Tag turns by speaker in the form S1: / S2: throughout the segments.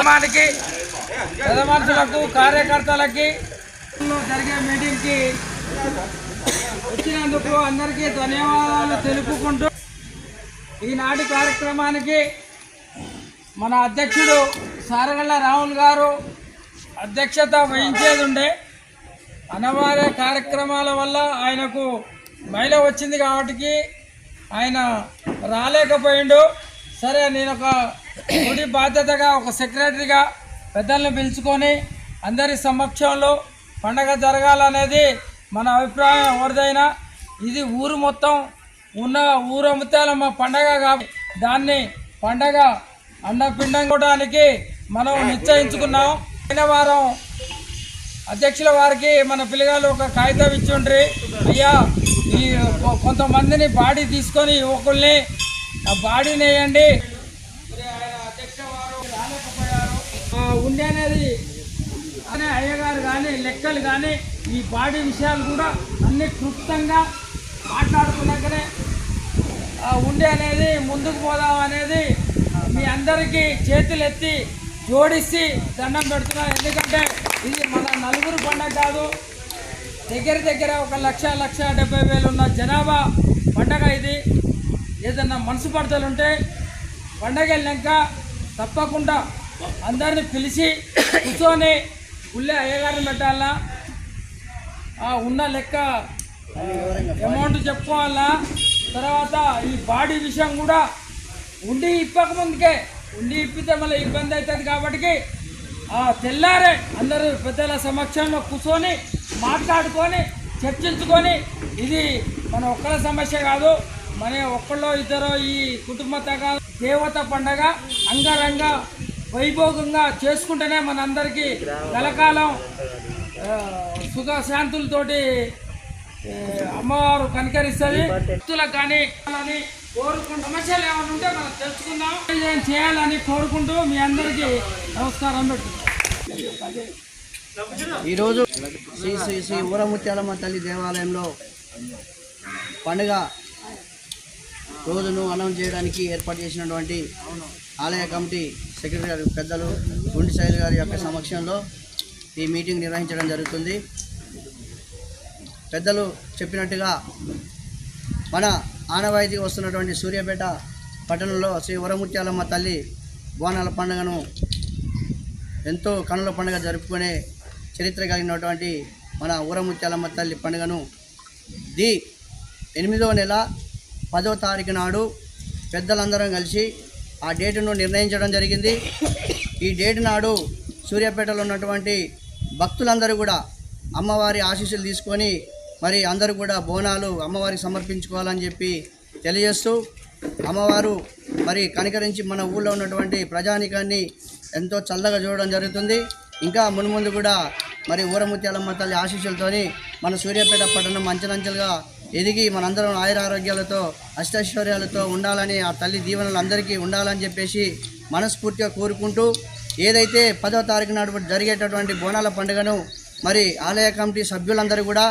S1: కుటుంబానికి పెద్ద మనుషులకు కార్యకర్తలకి జరిగే మీటింగ్కి వచ్చినందుకు అందరికీ ధన్యవాదాలు తెలుపుకుంటూ ఈనాటి కార్యక్రమానికి మన అధ్యక్షుడు సారగళ్ళ రాహుల్ గారు అధ్యక్షత వహించేది ఉండే అనివార్య కార్యక్రమాల వల్ల ఆయనకు మైల వచ్చింది కాబట్టి ఆయన రాలేకపోయిండు. సరే నేను ఒక గుడి బాధ్యతగా ఒక సెక్రటరీగా పెద్దల్ని పిలుచుకొని అందరి సమక్షంలో పండగ జరగాలనేది మన అభిప్రాయం ఎవరిదైనా. ఇది ఊరు మొత్తం ఉన్న ఊరు అమ్ముతాలమ్మ పండగ కాబట్టి దాన్ని పండగ అన్నపిండం కూడానికి మనం నిశ్చయించుకున్నాం. పోయిన వారం అధ్యక్షుల వారికి మన పిల్లగాళ్ళు ఒక కాగితం ఇచ్చుండ్రి అయ్యా ఈ కొంతమందిని బాడీ తీసుకొని యువకుల్ని ఆ బాడీని వేయండి మరి అనేది అనే అయ్యగారు కానీ లెక్కలు కానీ ఈ బాడీ విషయాలు కూడా అన్ని క్లుప్తంగా మాట్లాడుకున్నాకనే ఆ అనేది ముందుకు పోదాం అనేది మీ అందరికీ చేతులు ఎత్తి జోడిసి దండం పెడుతున్నాను ఎందుకంటే ఇది మన నలుగురు పండగ కాదు. దగ్గర దగ్గర ఒక లక్ష లక్ష డెబ్బై వేలు ఉన్న జనాభా పండగ ఇది. ఏదన్నా మనసు పడతలుంటే పండగ వెళ్ళాక తప్పకుండా అందరిని పిలిచి కూర్చొని ఉల్లే అయ్యగారిని పెట్టాలా? ఉన్న లెక్క అమౌంట్ చెప్పుకోవాలా? తర్వాత ఈ బాడీ విషయం కూడా ఉండి ఇప్పక ముందుకే ఉండి ఇప్పితే మళ్ళీ ఇబ్బంది అవుతుంది కాబట్టి ఆ తెల్లారే అందరూ పెద్దల సమక్షంలో కూర్చొని మాట్లాడుకొని చర్చించుకొని ఇది మన ఒక్కల సమస్య కాదు. మన ఒక్కళ్ళో ఇద్దరు ఈ కుటుంబ తగా దేవత పండగ అంగరంగ వైభోగంగా చేసుకుంటేనే మనందరికీ కలకాలం సుఖ శాంతులతోటి అమ్మవారు కనికరిస్తుంది. భక్తులకు కానీ అని కోరుకుంటూ సమస్యలు ఏమైనా ఉంటే మనం తెలుసుకుందాం. ఏం చేయాలని కోరుకుంటూ మీ అందరికీ నమస్కారం పెట్టుకుంటాం.
S2: ఈరోజు శ్రీ శ్రీ శ్రీ ఊరముత్యాలమ్మ తల్లి దేవాలయంలో పండుగ రోజును అనౌన్స్ చేయడానికి ఏర్పాటు చేసినటువంటి ఆలయ కమిటీ సెక్రటరీ గారు పెద్దలు గుండి శైలి గారి యొక్క సమక్షంలో ఈ మీటింగ్ నిర్వహించడం జరుగుతుంది. పెద్దలు చెప్పినట్టుగా మన ఆనవాయితీగా వస్తున్నటువంటి సూర్యాపేట పట్టణంలో శ్రీ వరముత్యాలమ్మ తల్లి బోనాల పండుగను ఎంతో కనుల పండుగ జరుపుకునే చరిత్ర కలిగినటువంటి మన ఊరముత్యాలమ్మ తల్లి పండుగను ది ఎనిమిదవ నెల పదో తారీఖు నాడు పెద్దలందరం కలిసి ఆ డేటును నిర్ణయించడం జరిగింది. ఈ డేటు నాడు సూర్యాపేటలో ఉన్నటువంటి భక్తులందరూ కూడా అమ్మవారి ఆశీస్సులు తీసుకొని మరి అందరూ కూడా బోనాలు అమ్మవారికి సమర్పించుకోవాలని చెప్పి తెలియజేస్తూ అమ్మవారు మరి కనికరించి మన ఊళ్ళో ఉన్నటువంటి ప్రజానికాన్ని ఎంతో చల్లగా చూడడం జరుగుతుంది. ఇంకా మున్ముందు కూడా మరి ఊరముత్యాలమ్మ తల్లి ఆశీస్సులతోని మన సూర్యాపేట పట్టణం అంచెలంచెలుగా ఎదిగి మనందరం ఆయురారోగ్యాలతో అష్టైశ్వర్యాలతో ఉండాలని ఆ తల్లి దీవెనలు అందరికీ ఉండాలని చెప్పేసి మనస్ఫూర్తిగా కోరుకుంటూ ఏదైతే పదో తారీఖు నాడు జరిగేటటువంటి బోనాల పండుగను మరి ఆలయ కమిటీ సభ్యులందరూ కూడా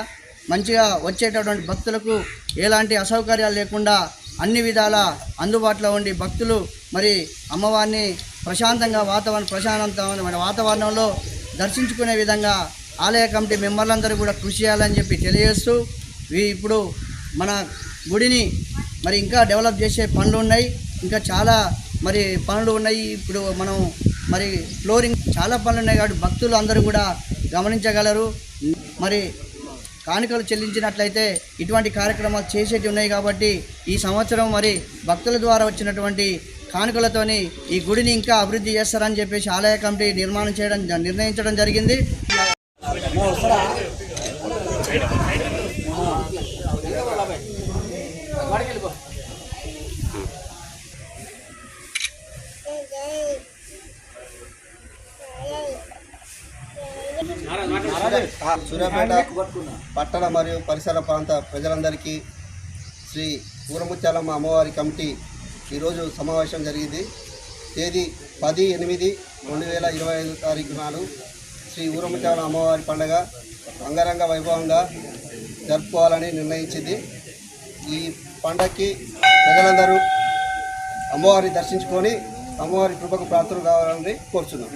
S2: మంచిగా వచ్చేటటువంటి భక్తులకు ఎలాంటి అసౌకర్యాలు లేకుండా అన్ని విధాల అందుబాటులో ఉండి భక్తులు మరి అమ్మవారిని ప్రశాంతంగా వాతావరణం ప్రశాంతమైన వాతావరణంలో దర్శించుకునే విధంగా ఆలయ కమిటీ మెంబర్లందరూ కూడా కృషి చేయాలని చెప్పి తెలియజేస్తూ ఇప్పుడు మన గుడిని మరి ఇంకా డెవలప్ చేసే పనులు ఉన్నాయి. ఇంకా చాలా మరి పనులు ఉన్నాయి. ఇప్పుడు మనం మరి ఫ్లోరింగ్ చాలా పనులు ఉన్నాయి కాబట్టి భక్తులు అందరూ కూడా గమనించగలరు. మరి కానుకలు చెల్లించినట్లయితే ఇటువంటి కార్యక్రమాలు చేసేటి ఉన్నాయి కాబట్టి ఈ సంవత్సరం మరి భక్తుల ద్వారా వచ్చినటువంటి కానుకలతోని ఈ గుడిని ఇంకా అభివృద్ధి చేస్తారని చెప్పేసి ఆలయ కమిటీ నిర్మాణం చేయడం నిర్ణయించడం జరిగింది.
S3: సూర్యాపేట పట్టణ మరియు పరిసర ప్రాంత ప్రజలందరికీ శ్రీ ఊరముత్యాలమ్మ అమ్మవారి కమిటీ ఈరోజు సమావేశం జరిగింది. తేదీ పది ఎనిమిది రెండు వేల ఇరవై ఐదు తారీఖు నాడు శ్రీ ఊరముత్యాలమ్మ అమ్మవారి పండగ అంగరంగ వైభవంగా జరుపుకోవాలని నిర్ణయించింది. ఈ పండగకి ప్రజలందరూ అమ్మవారిని దర్శించుకొని అమ్మవారి కృపకు ప్రార్థన కావాలని కోరుచున్నాం.